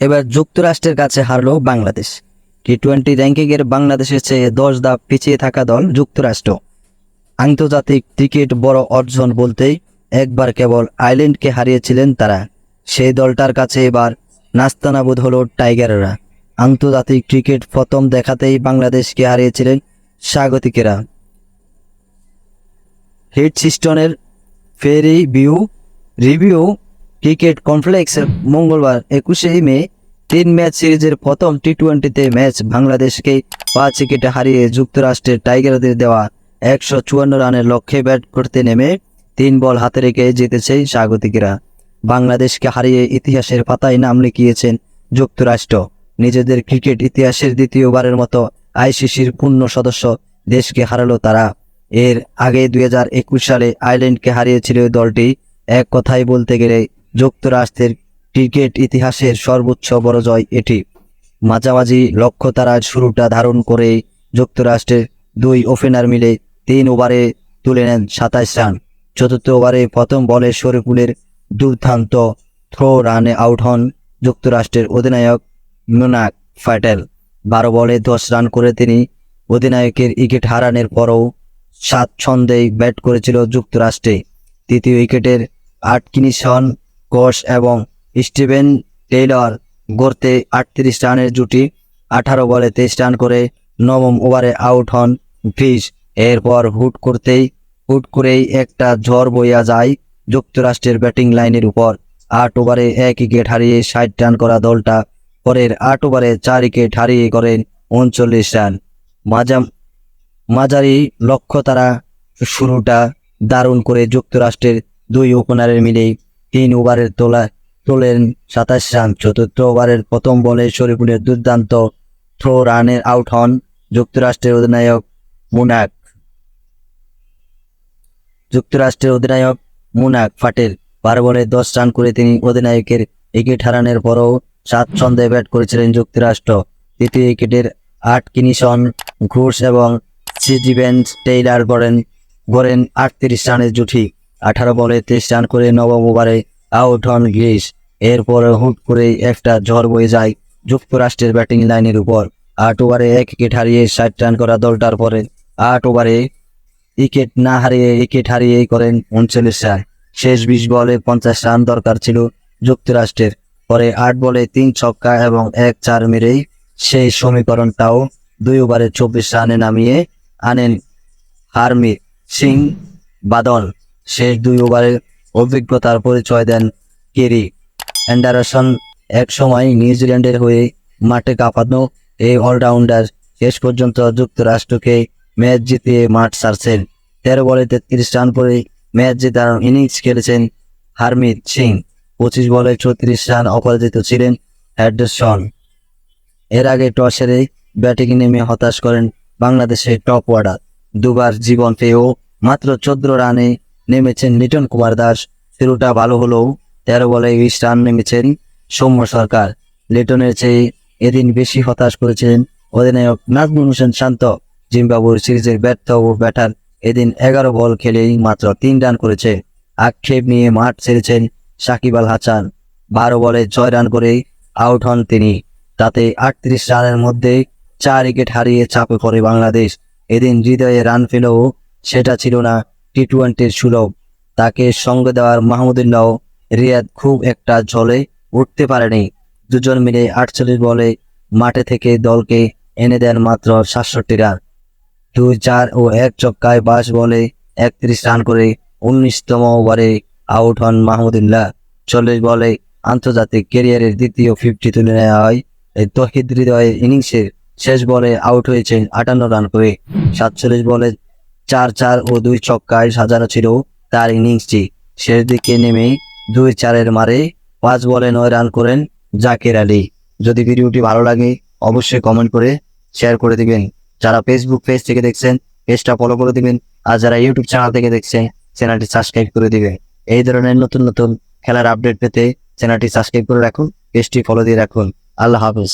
এবার যুক্তরাষ্ট্রের কাছে হারলো বাংলাদেশ। টি টোয়েন্টি র্যাঙ্কিংয়ের বাংলাদেশের চেয়ে দশ ধাপ পিছিয়ে থাকা দল যুক্তরাষ্ট্র। আন্তর্জাতিক ক্রিকেট বড় অর্জন বলতেই একবার কেবল আইল্যান্ডকে হারিয়েছিলেন তারা। সেই দলটার কাছে এবার নাস্তানাবুদ হল টাইগাররা। আন্তর্জাতিক ক্রিকেট প্রথম দেখাতেই বাংলাদেশকে হারিয়েছিলেন স্বাগতিকেরা। হিট সিস্টনের ফেরি ভিউ, রিভিউ ক্রিকেট কমপ্লেক্সে মঙ্গলবার একুশে মে, তিন ম্যাচ সিরিজের প্রথম টি টোয়েন্টিতে ম্যাচ বাংলাদেশকে পাঁচ উইকেটে হারিয়ে যুক্তরাষ্ট্রের টাইগারদের দেওয়া একশো চুয়ান্ন রানের লক্ষ্যে ব্যাট করতে নেমে তিন বল হাতে রেখে জিতেছে স্বাগতিকেরা। বাংলাদেশকে হারিয়ে ইতিহাসের পাতায় নাম লিখিয়েছেন যুক্তরাষ্ট্র। নিজেদের ক্রিকেট ইতিহাসের দ্বিতীয়বারের মতো আইসিসির পূর্ণ সদস্য দেশকে হারালো তারা। এর আগে দুই হাজার একুশ সালে আয়ারল্যান্ডকে হারিয়েছিল দলটি। এক কথায় বলতে গেলে যুক্তরাষ্ট্রের ক্রিকেট ইতিহাসের সর্বোচ্চ বড় জয় এটি। মাঝামাঝি লক্ষ্য তারার শুরুটা ধারণ করে যুক্তরাষ্ট্রের দুই ওপেনার মিলে তিন ওভারে তুলে নেন সাতাইশ রান। চতুর্থ ওভারে প্রথম বলে শরীফুলের দুর্দান্ত থ্রো রানে আউট হন যুক্তরাষ্ট্রের অধিনায়ক মোনাক ফাটেল। বারো বলে দশ রান করে তিনি অধিনায়কের উইকেট হারানোর পরও সাত ছন্দেই ব্যাট করেছিল যুক্তরাষ্ট্রে। তৃতীয় উইকেটের আটকিনিসন কোষ এবং স্টিভেন টেইলর গড়তে আটত্রিশ রানের জুটি, আঠারো বলে তেইশ রান করে নবম ওভারে আউট হন ফিস এরপর হুট করতেই, হুট করেই একটা ঝড় বইয়া যায় যুক্তরাষ্ট্রের ব্যাটিং লাইনের উপর। আট ওভারে এক উইকেট হারিয়ে ষাট রান করা দলটা পরের আট ওভারে চার উইকেট হারিয়ে করেন উনচল্লিশ রান। মাঝাম মাঝারি লক্ষ্য তারা শুরুটা দারুণ করে যুক্তরাষ্ট্রের দুই ওপেনারের মিলে তিন ওভারের তোলা, তোলেন সাতাশ রান। চতুর্থ ওভারের প্রথম বলে শরীফুলের দুর্দান্ত থ্রো রানের আউট হন যুক্তরাষ্ট্রের অধিনায়ক মুনাক। যুক্তরাষ্ট্রের অধিনায়ক মুনাক ফাটেল, বারো বলে দশ রান করে তিনি অধিনায়কের উইকেট হারানোর পরও সাত ছন্দে ব্যাট করেছিলেন যুক্তরাষ্ট্র। তৃতীয় উইকেটের আট কিনিসন, ঘোষ এবং সিজিভেন টেইলার করেন গড়েন আটত্রিশ রানের জুটি আঠারো বলে তেইশ রান করে নবম ওভারে আউট হন গ্রিস। এরপর হুট করে একটা ঝড় বয়ে যায় যুক্তরাষ্ট্রের ব্যাটিং লাইনের উপর। আট ওভারে এক উইকেট হারিয়ে ষাট রান করা দলটার পরে আট ওভারে উইকেট না হারিয়ে উইকেট হারিয়েই করেন উনচল্লিশ রান। শেষ বিশ বলে পঞ্চাশ রান দরকার ছিল যুক্তরাষ্ট্রের। পরে আট বলে তিন ছক্কা এবং এক চার মেরেই সেই সমীকরণটাও দুই ওভারে চব্বিশ রানে নামিয়ে আনেন হারমিত সিং বাদল। শেষ দুই ওভারের অভিজ্ঞতার পরিচয় দেন কেরি। অ্যান্ডারসন এক সময় নিউজিল্যান্ডের হয়ে মাঠে কাঁপানো এই অলরাউন্ডার শেষ পর্যন্ত যুক্তরাষ্ট্রকে ম্যাচ জিতিয়ে মাঠ ছাড়ছেন তেরো বলে তেত্রিশ রান করে ম্যাচ জেতার ইনিংস খেলেছেন হারমিত সিং। পঁচিশ বলে চৌত্রিশ রান অপরাজিত ছিলেন হ্যাডসন এর আগে টস হেরে ব্যাটিং নেমে হতাশ করেন বাংলাদেশের টপ ওয়ার্ডার দুবার জীবন পেয়েও মাত্র চোদ্দ রানে নেমেছেন লিটন কুমার দাস। শুরুটা ভালো হলেও তেরো বলে বিশ রান নেমেছেন সৌম্য সরকার। লিটনের চেয়ে এদিন বেশি হতাশ করেছেন অধিনায়ক নাজমুল হোসেন শান্ত। জিম্বাবুর সিরিজের ব্যর্থ ও ব্যাটার এদিন এগারো বল খেলেই মাত্র তিন রান করেছে। আক্ষেপ নিয়ে মাঠ ছেড়েছেন সাকিব আল হাসান। বারো বলে ছয় রান করে আউট হন তিনি। তাতে আটত্রিশ রানের মধ্যে চার উইকেট হারিয়ে চাপে পড়ে বাংলাদেশ। এদিন হৃদয়ে রান পেলেও সেটা ছিল না। টি টোয়েন্টির সুলভ। তাকে সঙ্গে দেওয়ার মাহমুদুল্লাহ রিয়াদ খুব একটা জলে উঠতে পারেনি। দুজন মিলে আটচল্লিশ বলে মাঠে থেকে দলকে এনে দেন মাত্র সাতষট্টি রান। দুই চার ও এক চক্কায় বাস বলে একত্রিশ রান করে উনিশতম ওভারে আউট হন মাহমুদুল্লাহ। চল্লিশ বলে আন্তর্জাতিক ক্যারিয়ারের দ্বিতীয় ফিফটি তুলে নেওয়া হয়। এই তহিদ হৃদয়ের ইনিংসের শেষ বলে আউট হয়েছেন আটান্ন রান করে। সাতচল্লিশ বলে চার চার ও দুই ছক্কায় সাজানো ছিল তার ইনিংসটি। শেষ দিকে নেমে দুই চারের মারে পাঁচ বলে নয় রান করেন জাকের আলী। যদি ভিডিওটি ভালো লাগে, অবশ্যই কমেন্ট করে শেয়ার করে দিবেন। যারা ফেসবুক পেজ থেকে দেখছেন পেজটা ফলো করে দিবেন। আর যারা ইউটিউব চ্যানেল থেকে দেখছেন চ্যানেলটি সাবস্ক্রাইব করে দিবেন। এই ধরনের নতুন নতুন খেলার আপডেট পেতে চ্যানেলটি সাবস্ক্রাইব করে রাখুন পেজটি ফলো দিয়ে রাখুন। আল্লাহ হাফিজ।